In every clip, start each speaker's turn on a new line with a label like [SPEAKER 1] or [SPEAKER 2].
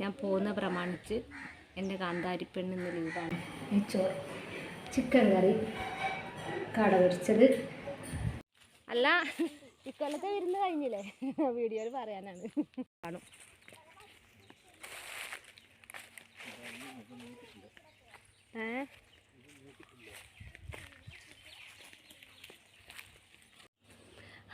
[SPEAKER 1] ഞാൻ പോകുന്ന പ്രമാണിച്ച് എന്റെ കാന്താരിപ്പെണ്ണ് എന്ന ലീവാണ്
[SPEAKER 2] ചോറ് ചിക്കൻ കറി കട പൊരിച്ചത്.
[SPEAKER 1] അല്ല ഇക്കൊല്ലത്തെ വിരുന്ന് കഴിഞ്ഞില്ലേ? വീഡിയോയിൽ പറയാനാണ്. കാണും.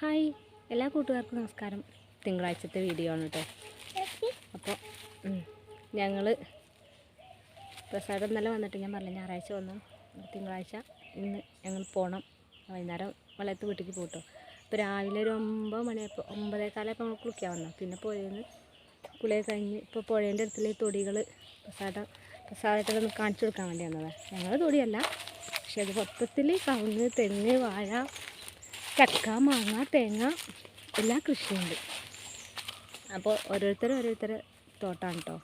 [SPEAKER 1] ഹായ്. എല്ലാ കൂട്ടുകാർക്കും നമസ്കാരം. തിങ്കളാഴ്ചത്തെ വീഡിയോ ആണ് കേട്ടോ അപ്പോൾ ഞങ്ങൾ പ്രസാദം ഇന്നലെ വന്നിട്ട് ഞാൻ പറഞ്ഞു ഞായറാഴ്ച വന്നു. തിങ്കളാഴ്ച ഇന്ന് ഞങ്ങൾ പോകണം വൈകുന്നേരം വളയത്ത് വീട്ടിലേക്ക് പോട്ടോ അപ്പോൾ രാവിലെ ഒരു ഒമ്പത് മണിയപ്പോൾ ഒമ്പതേക്കാലപ്പോൾ നമ്മൾ കുളിക്കാൻ വന്നു. പിന്നെ പോയെന്ന് കുളിയെ കഴിഞ്ഞ് ഇപ്പോൾ പുഴേന്റെ അടുത്തുള്ള ഈ തൊടികൾ പ്രസാദം പ്രസാദത്തിൽ ഒന്ന് കാണിച്ചു കൊടുക്കാൻ വേണ്ടി വന്നതാണ് ഞങ്ങൾ തൊടിയല്ല പക്ഷേ അത് മൊത്തത്തിൽ കവുങ്ങ് തെങ്ങ് വാഴ ചക്ക മാങ്ങ തേങ്ങ എല്ലാ കൃഷിയുണ്ട്. അപ്പോൾ ഓരോരുത്തർ ഓരോരുത്തർ തോട്ടാണ് കേട്ടോ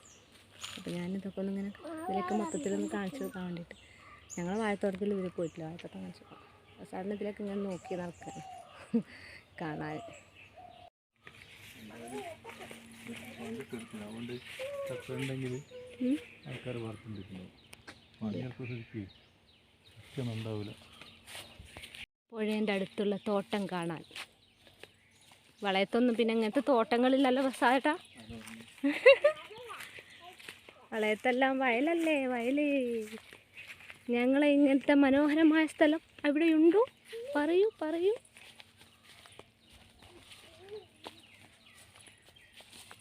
[SPEAKER 1] അപ്പോൾ ഞാനിതൊക്കെ ഒന്ന് ഇങ്ങനെ ഇതിലേക്ക് മൊത്തത്തിലൊന്ന് കാണിച്ചു കൊടുക്കാൻ വേണ്ടിയിട്ട്. ഞങ്ങൾ വാഴത്തോട്ടത്തിൽ ഇതിൽ പോയിട്ടില്ല. വാഴത്തോട്ടം കാണിച്ചു സാറിന് ഇതിലേക്ക് ഇങ്ങനെ നോക്കി നടക്കുകയാണ് കാണാൻ.
[SPEAKER 3] ആൾക്കാർ ഉണ്ടാവില്ല
[SPEAKER 1] പുഴേന്റെ അടുത്തുള്ള തോട്ടം കാണാൻ. വളയത്തൊന്നും പിന്നെ ഇങ്ങനത്തെ തോട്ടങ്ങളില്ലല്ലോ ബസ്സായിട്ടാ വളയത്തെല്ലാം വയലല്ലേ വയലേ. ഞങ്ങളെ ഇങ്ങനത്തെ മനോഹരമായ സ്ഥലം അവിടെയുണ്ടോ? പറയൂ പറയൂ.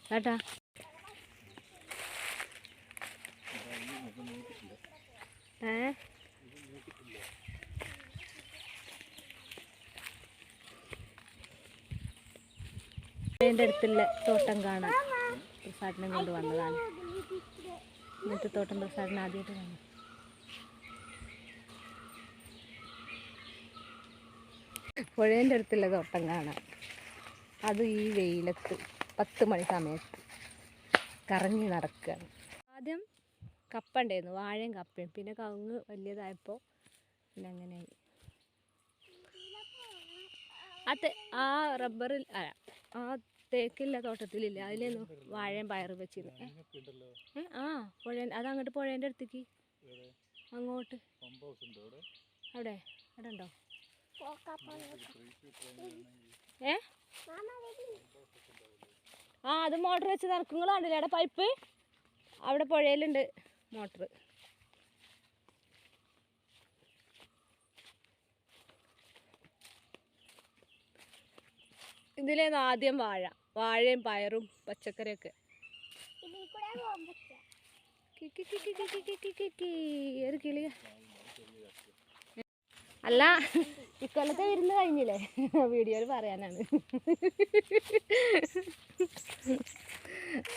[SPEAKER 1] കേട്ടാ ഏ? എന്റെ അടുത്തുള്ള തോട്ടം കാണാൻ പ്രസാദിനെ കൊണ്ട് വന്നതാണ്. ഇന്നത്തെ തോട്ടം പ്രസാദിനെ ആദ്യമായിട്ട് കാണും. പുഴേന്റെ അടുത്തുള്ള തോട്ടം കാണാം. അത് ഈ വെയിലത്ത് പത്ത് മണി സമയത്ത് കറങ്ങി നടക്കുകയാണ്. ആദ്യം കപ്പ ഉണ്ടായിരുന്നു വാഴയും കപ്പയും. പിന്നെ കവുങ്ങ് വലിയതായപ്പോൾ പിന്നെ അങ്ങനെയായി അത് ആ റബ്ബറിൽ ആ തേക്കില്ല തോട്ടത്തിലില്ല. അതിലേന്നു വാഴയും പയറും വെച്ചിരുന്നു. ആ പുഴ അത് അങ്ങോട്ട് പുഴേന്റെ അടുത്തേക്ക്. അങ്ങോട്ട്.
[SPEAKER 3] അവിടെ?
[SPEAKER 1] അവിടെ ഉണ്ടോ? ഏ? ആ അത് മോട്ടർ വെച്ച് നടക്കുങ്ങൾ കണ്ടില്ലേ അവിടെ പൈപ്പ്. അവിടെ പുഴയിലുണ്ട് മോട്ടർ. ഇതിലേന്ന് ആദ്യം വാഴ. വാഴയും പയറും പച്ചക്കറിയൊക്കെ. അല്ല ഇക്കൊല്ലത്തെ വിരുന്ന് കഴിഞ്ഞില്ലേ? വീഡിയോയിൽ പറയാനാണ്.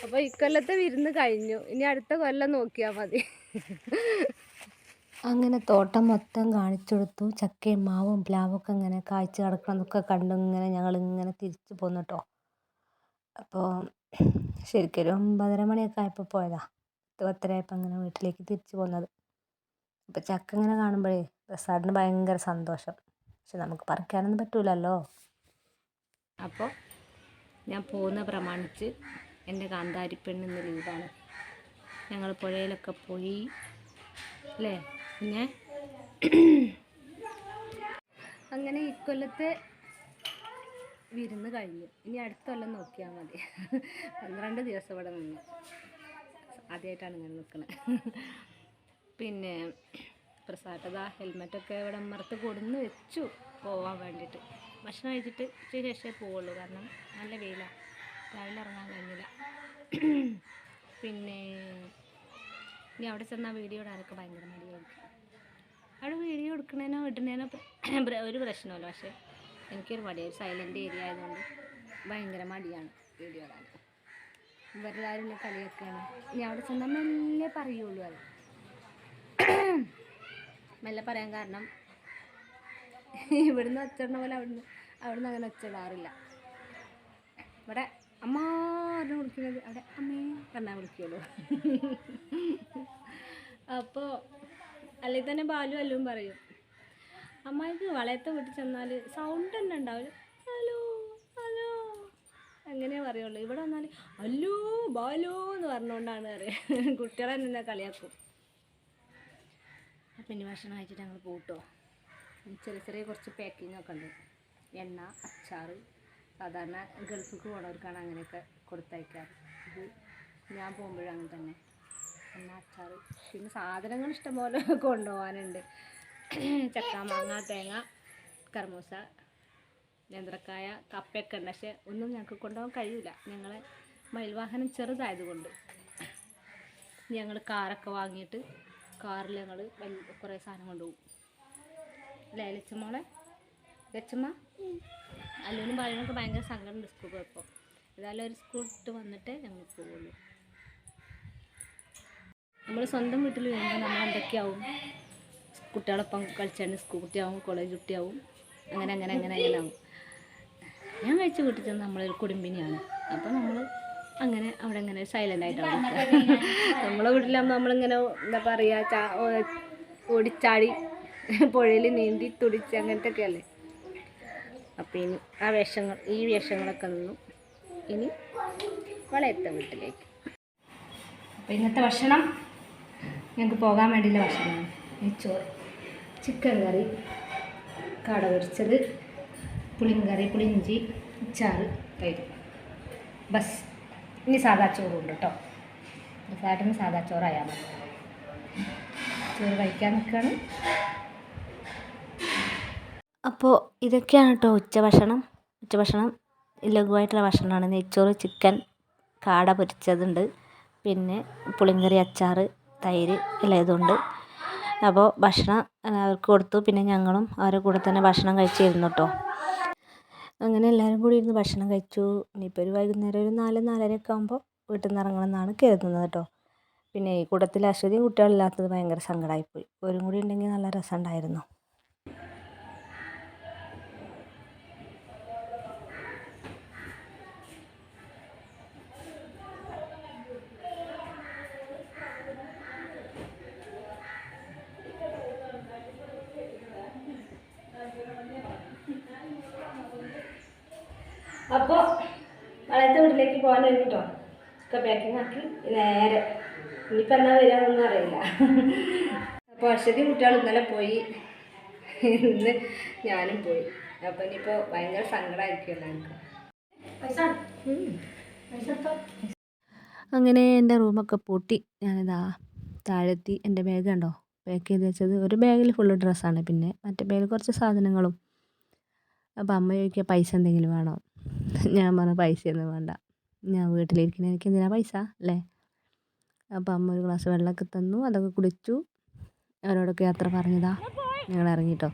[SPEAKER 1] അപ്പോൾ ഇക്കൊല്ലത്തെ വിരുന്ന് കഴിഞ്ഞു. ഇനി അടുത്ത കൊല്ലം നോക്കിയാ മതി.
[SPEAKER 2] അങ്ങനെ തോട്ടം മൊത്തം കാണിച്ചു കൊടുത്തു. ചക്കയും മാവും പ്ലാവൊക്കെ ഇങ്ങനെ കാഴ്ച കിടക്കണമെന്നൊക്കെ കണ്ടു. ഇങ്ങനെ ഞങ്ങളിങ്ങനെ തിരിച്ചു പോന്നു കേട്ടോ അപ്പോൾ ശരിക്കും ഒരു ഒമ്പതര മണിയൊക്കെ ആയപ്പോൾ പോയതാ. പത്ത് പത്തരയായപ്പോൾ അങ്ങനെ വീട്ടിലേക്ക് തിരിച്ചു പോകുന്നത് അപ്പോൾ ചക്ക ഇങ്ങനെ കാണുമ്പോഴേ പ്രസാദിന് ഭയങ്കര സന്തോഷം. പക്ഷെ നമുക്ക് പറിക്കാനൊന്നും പറ്റൂലല്ലോ.
[SPEAKER 1] അപ്പോൾ ഞാൻ പോകുന്ന പ്രമാണിച്ച് എന്റെ കാന്താരി പെണ്ണിന്ന് ലീവാണ്. ഞങ്ങൾ പുഴയിലൊക്കെ പോയി അല്ലേ? പിന്നെ? അങ്ങനെ ഇക്കൊല്ലത്തെ വിരുന്ന് കഴിഞ്ഞു. ഇനി അടുത്ത കൊല്ലം നോക്കിയാൽ മതി. പന്ത്രണ്ട് ദിവസം ഇവിടെ നിന്നു. ആദ്യമായിട്ടാണ് ഇങ്ങനെ നിൽക്കുന്നത് പിന്നെ പ്രസാദത ഹെൽമെറ്റൊക്കെ ഇവിടെ മറത്ത് കൊടുന്ന് വെച്ചു പോവാൻ വേണ്ടിയിട്ട്. ഭക്ഷണം കഴിച്ചിട്ട് ഇച്ചിരി ശേഷമേ പോവുള്ളൂ. കാരണം നല്ല വെയിലാണ് രാവിലെ ഇറങ്ങാൻ കഴിഞ്ഞില്ല. പിന്നെ ഇനി അവിടെ ചെന്നാൽ വീഡിയോ ഇടാനൊക്കെ ഭയങ്കര മടിയായിരിക്കും. അവിടെ വീഡിയോ എടുക്കണേനോ ഇടുന്നതിനോ ഒരു പ്രശ്നമല്ല പക്ഷേ എനിക്കൊരു മടിയായി സൈലന്റ് ഏരിയ ആയതുകൊണ്ട് ഭയങ്കര മടിയാണ് വീഡിയോ ഇടാൻ ഇവരെല്ലാവരും എന്നെ കളിയൊക്കെയാണ്. ഇനി അവിടെ ചെന്നാൽ മെല്ലെ പറയുള്ളൂ അത്. മെല്ലെ പറയാൻ കാരണം ഇവിടുന്ന് ഒച്ചടണ പോലെ അവിടുന്ന് അവിടുന്ന് അങ്ങനെ ഒച്ചടാറില്ല ഇവിടെ അമ്മ വിളിക്കുന്നത്? അവിടെ അമ്മേ പറഞ്ഞാൽ വിളിക്കുള്ളൂ. അപ്പോൾ അല്ലെങ്കിൽ തന്നെ ബാലു അല്ലും പറയും. അമ്മായിക്ക് വളയത്തെ വീട്ടിൽ ചെന്നാൽ സൗണ്ട് തന്നെ ഉണ്ടാവില്ല. Hello hello. അങ്ങനെ പറയുള്ളൂ. ഇവിടെ വന്നാൽ അല്ലോ ബാലോ എന്ന് പറഞ്ഞുകൊണ്ടാണ് അറിയാം. കുട്ടികളെ നിന്നെ കളിയാക്കും. അപ്പം ഇനി ഭക്ഷണം കഴിച്ചിട്ട് ഞങ്ങൾ പോട്ടോ? ചെറിയ ചെറിയ കുറച്ച് പാക്കിംഗ് ഒക്കെ ഉണ്ട്. എണ്ണ അച്ചാർ സാധാരണ ഗൾഫിക്ക് പോണവർക്കാണ് അങ്ങനെയൊക്കെ കൊടുത്തയക്കാറ്. ഇത് ഞാൻ പോകുമ്പോഴും അങ്ങനെ തന്നെ. എണ്ണ അച്ചാർ പിന്നെ സാധനങ്ങൾ ഇഷ്ടംപോലെ കൊണ്ടുപോകാനുണ്ട്. ചക്ക മാങ്ങ തേങ്ങ കർമൂസ നേന്ത്രക്കായ കപ്പയൊക്കെ ഉണ്ട്. പക്ഷെ ഒന്നും ഞങ്ങൾക്ക് കൊണ്ടുപോകാൻ കഴിയില്ല. ഞങ്ങളെ മയിൽവാഹനം ചെറുതായതുകൊണ്ട് ഞങ്ങൾ കാറൊക്കെ വാങ്ങിയിട്ട് കാറിൽ ഞങ്ങൾ വലിയ കുറേ സാധനം കൊണ്ടുപോകും. അല്ലേ ലച്ചമ്മോളെ ലച്ചമ്മ അല്ലൂനും പറയുന്നൊക്കെ ഭയങ്കര സങ്കടമുണ്ട് സ്കൂൾ പോയപ്പോൾ. ഏതായാലും ഒരു സ്കൂൾ ഇട്ട് വന്നിട്ടേ ഞങ്ങൾ പോവുള്ളൂ. നമ്മൾ സ്വന്തം വീട്ടിൽ വരുമ്പോൾ നമ്മൾ എന്തൊക്കെയാവും കുട്ടികളൊപ്പം കളിച്ചാണ് സ്കൂൾ കുട്ടിയാവും കോളേജ് കുട്ടിയാവും. അങ്ങനെ അങ്ങനെ അങ്ങനെ അങ്ങനെ ആവും. ഞാൻ കഴിച്ച വീട്ടിൽ ചെന്ന് നമ്മളൊരു കുടുംബിനിയാണ്. അപ്പം നമ്മൾ അങ്ങനെ അവിടെ ഇങ്ങനെ സൈലന്റ് ആയിട്ടാണ് നമ്മളെ വീട്ടിലാകുമ്പോൾ നമ്മളിങ്ങനെ എന്താ പറയുക ഓടിച്ചാടി പുഴയിൽ നീന്തി തുടിച്ച് അങ്ങനത്തെ ഒക്കെ അല്ലേ? അപ്പം ഇനി ആ വേഷങ്ങൾ ഈ വേഷങ്ങളൊക്കെ നിന്നു ഇനി വളയത്തെ വീട്ടിലേക്ക്. അപ്പം ഇന്നത്തെ ഭക്ഷണം ഞങ്ങൾക്ക് പോകാൻ വേണ്ടിയുള്ള ഭക്ഷണമാണ്. നെയ്ച്ചോറ് ചിക്കൻ കറി കാട പൊരിച്ചത് പുളിങ്കറി പുളിഞ്ചി അച്ചാറ് തൈര്. ബസ്. ഇനി സാദാ ചോറും ഉണ്ട് കേട്ടോ സാറ്റിന് സാദാ ചോറായാൽ മതി. ചോറ് കഴിക്കാൻ നിൽക്കുകയാണ്
[SPEAKER 2] അപ്പോൾ ഇതൊക്കെയാണ് കേട്ടോ ഉച്ചഭക്ഷണം. ഉച്ചഭക്ഷണം ലഘുവായിട്ടുള്ള ഭക്ഷണമാണ്. നെയ്ച്ചോറ് ചിക്കൻ കാട പൊരിച്ചതുണ്ട്. പിന്നെ പുളിങ്കറി അച്ചാറ് തൈര് ഇതുണ്ട്. അപ്പോൾ ഭക്ഷണം അവർക്ക് കൊടുത്തു. പിന്നെ ഞങ്ങളും അവരുടെ കൂടെ തന്നെ ഭക്ഷണം കഴിച്ചിരുന്നു കേട്ടോ. അങ്ങനെ എല്ലാവരും കൂടി ഇരുന്ന് ഭക്ഷണം കഴിച്ചു. ഇനിയിപ്പോൾ ഒരു വൈകുന്നേരം ഒരു നാല് നാലരയൊക്കെ ആകുമ്പോൾ വീട്ടിൽ നിന്ന് ഇറങ്ങണം എന്നാണ് കരുതുന്നത് കേട്ടോ. പിന്നെ ഈ കൂട്ടത്തിൽ അശ്വതിയും കുട്ടികളില്ലാത്തത് ഭയങ്കര സങ്കടമായിപ്പോയി. ഒരു കൂടി ഉണ്ടെങ്കിൽ നല്ല രസമുണ്ടായിരുന്നു
[SPEAKER 1] അപ്പോൾ വളയത്തെ കേട്ടോ ഒക്കെ പാക്കിംഗ് ആക്കി നേരെ. ഇനിയിപ്പോൾ എന്നാ വരികയെന്നൊന്നും അറിയില്ല. അപ്പോൾ അശ്വതി കുട്ടികൾ ഇന്നലെ പോയി. ഇന്ന് ഞാനും പോയി. അപ്പം ഇനിയിപ്പോൾ ഭയങ്കര സങ്കടമായിരിക്കും എല്ലാവർക്കും.
[SPEAKER 2] അങ്ങനെ എന്റെ റൂമൊക്കെ പൂട്ടി. ഞാനിതാ താഴെത്തി. എന്റെ ബാഗ് കണ്ടോ? പാക്ക് ചെയ്ത് വെച്ചത്. ഒരു ബാഗിൽ ഫുള്ള് ഡ്രസ്സാണ് പിന്നെ മറ്റേ ബാഗിൽ കുറച്ച് സാധനങ്ങളും. അപ്പോൾ അമ്മ ചോദിക്കുക പൈസ എന്തെങ്കിലും വേണോ? ഞാൻ പറഞ്ഞു പൈസയൊന്നും വേണ്ട. ഞാൻ വീട്ടിലിരിക്കുന്ന എനിക്ക് എന്തിനാ പൈസ? അല്ലേ? അപ്പം അമ്മ ഒരു ഗ്ലാസ് വെള്ളമൊക്കെ തന്നു. അതൊക്കെ കുടിച്ചു. അവരോടൊക്കെ യാത്ര പറഞ്ഞതാ. ഞങ്ങൾ ഇറങ്ങിട്ടോ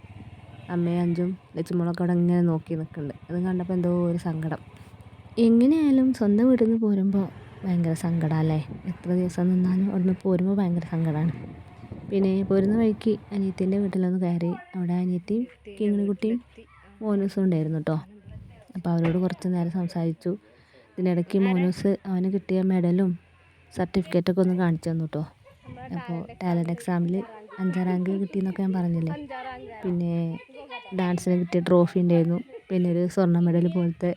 [SPEAKER 2] അമ്മയും അഞ്ചും ലച്ചുമോളൊക്കെ അവിടെ ഇങ്ങനെ നോക്കി നിൽക്കുന്നുണ്ട് അത് കണ്ടപ്പോൾ എന്തോ ഒരു സങ്കടം. എങ്ങനെയായാലും സ്വന്തം വീട്ടിൽ നിന്ന് പോരുമ്പോൾ ഭയങ്കര സങ്കടമല്ലേ എത്ര ദിവസം നിന്നാലും അവിടെ നിന്ന് പോരുമ്പോൾ ഭയങ്കര സങ്കടമാണ് പിന്നെ പോരുന്ന വഴിക്ക് അനിയത്തിന്റെ വീട്ടിലൊന്ന് കയറി അവിടെ അനിയത്തിയും കിങ്ങിണിക്കുട്ടിയും മോനൂസും ഉണ്ടായിരുന്നു കേട്ടോ അപ്പോൾ അവരോട് കുറച്ച് നേരം സംസാരിച്ചു. ഇതിനിടയ്ക്ക് മോനൂസ് അവന് കിട്ടിയ മെഡലും സർട്ടിഫിക്കറ്റൊക്കെ ഒന്ന് കാണിച്ചു തന്നു കേട്ടോ അപ്പോൾ ടാലന്റ് എക്സാമിൽ അഞ്ചാം റാങ്ക് കിട്ടിയെന്നൊക്കെ ഞാൻ പറഞ്ഞില്ലേ? പിന്നെ ഡാൻസിന് കിട്ടിയ ട്രോഫി ഉണ്ടായിരുന്നു. പിന്നെ ഒരു സ്വർണ മെഡൽ പോലത്തെ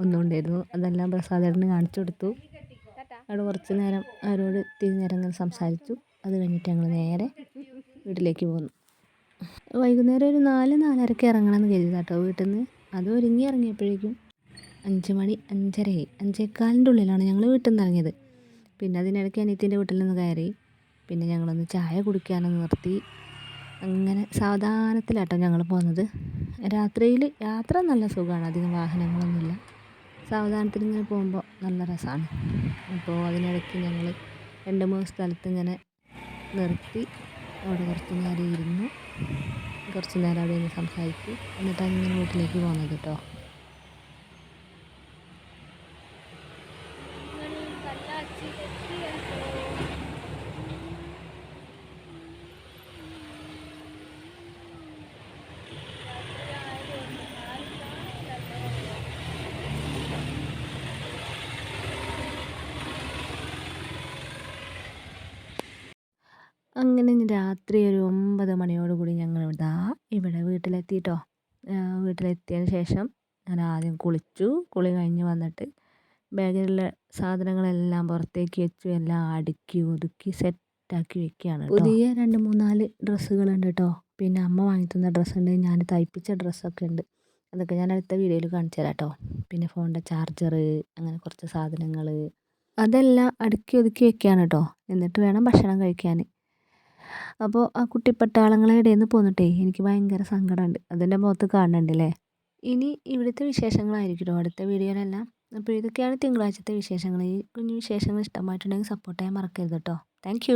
[SPEAKER 2] ഒന്നും ഉണ്ടായിരുന്നു. അതെല്ലാം പ്രസാദേട്ടന് കാണിച്ചു കൊടുത്തു. അവിടെ കുറച്ച് നേരം അവരോട് ഇത്തിരി നേരം ഇങ്ങനെ സംസാരിച്ചു. അത് കഴിഞ്ഞിട്ട് ഞങ്ങൾ നേരെ വീട്ടിലേക്ക് പോന്നു. വൈകുന്നേരം ഒരു നാല് നാലരക്ക് ഇറങ്ങണമെന്ന് കരുതി കേട്ടോ വീട്ടിൽ നിന്ന് അത് ഒരുങ്ങി ഇറങ്ങിയപ്പോഴേക്കും അഞ്ച് മണി അഞ്ചരയായി അഞ്ചേക്കാലിന്റെ ഉള്ളിലാണ് ഞങ്ങൾ വീട്ടിൽ നിന്ന് ഇറങ്ങിയത് പിന്നെ അതിനിടയ്ക്ക് അനിയത്തിന്റെ വീട്ടിൽ നിന്ന് കയറി. പിന്നെ ഞങ്ങളൊന്ന് ചായ കുടിക്കാനൊന്ന് നിർത്തി. അങ്ങനെ സാവധാനത്തിലാട്ടോ ഞങ്ങൾ പോകുന്നത് രാത്രിയിൽ യാത്ര നല്ല സുഖമാണ് അധികം വാഹനങ്ങളൊന്നുമില്ല. സാവധാനത്തിൽ ഇങ്ങനെ പോകുമ്പോൾ നല്ല രസമാണ് അപ്പോൾ അതിനിടയ്ക്ക് ഞങ്ങൾ രണ്ട് മൂന്ന് സ്ഥലത്ത് ഇങ്ങനെ നിർത്തി. അവിടെ കുറച്ച് നേരം ഇരുന്നു. കുറച്ച് നേരം അവിടെ ഇരുന്ന് സംസാരിച്ചു. എന്നിട്ടാണ് ഇങ്ങനെ വീട്ടിലേക്ക് പോകുന്നത് കേട്ടോ. അങ്ങനെ രാത്രി ഒരു ഒമ്പത് മണിയോട് കൂടി ഞങ്ങൾ ഇതാ ഇവിടെ വീട്ടിലെത്തിയിട്ടോ വീട്ടിലെത്തിയതിന് ശേഷം ഞാൻ ആദ്യം കുളിച്ചു. കുളി കഴിഞ്ഞ് വന്നിട്ട് ബാഗിലുള്ള സാധനങ്ങളെല്ലാം പുറത്തേക്ക് വെച്ചു. എല്ലാം അടുക്കി ഒതുക്കി സെറ്റാക്കി വെക്കുകയാണ് പുതിയ രണ്ട് മൂന്നാൽ ഡ്രസ്സുകളുണ്ട് കേട്ടോ. പിന്നെ അമ്മ വാങ്ങിത്തുന്ന തന്ന ഡ്രസ്സുണ്ട്. ഞാൻ തയ്പ്പിച്ച ഡ്രസ്സൊക്കെ ഉണ്ട്. അതൊക്കെ ഞാൻ അടുത്ത വീഡിയോയിൽ കാണിച്ചു തരാം കേട്ടോ. പിന്നെ ഫോണിന്റെ ചാർജർ അങ്ങനെ കുറച്ച് സാധനങ്ങൾ അതെല്ലാം അടുക്കി ഒതുക്കി വെക്കുകയാണ് കേട്ടോ. എന്നിട്ട് വേണം ഭക്ഷണം കഴിക്കാൻ. അപ്പോൾ ആ കുട്ടിപ്പട്ടാളങ്ങളെ ഇടയിൽ നിന്ന് പോന്നിട്ടേ? എനിക്ക് ഭയങ്കര സങ്കടമുണ്ട് അതിന്റെ മുഖത്ത് കാണണ്ടല്ലേ ഇനി ഇവിടുത്തെ വിശേഷങ്ങളായിരിക്കും അടുത്ത വീഡിയോയിലെല്ലാം. അപ്പോൾ ഇതൊക്കെയാണ് തിങ്കളാഴ്ചത്തെ വിശേഷങ്ങൾ ഈ കുഞ്ഞു വിശേഷങ്ങൾ ഇഷ്ടമായിട്ടുണ്ടെങ്കിൽ സപ്പോർട്ട് ചെയ്യാൻ മറക്കരുത് കേട്ടോ താങ്ക്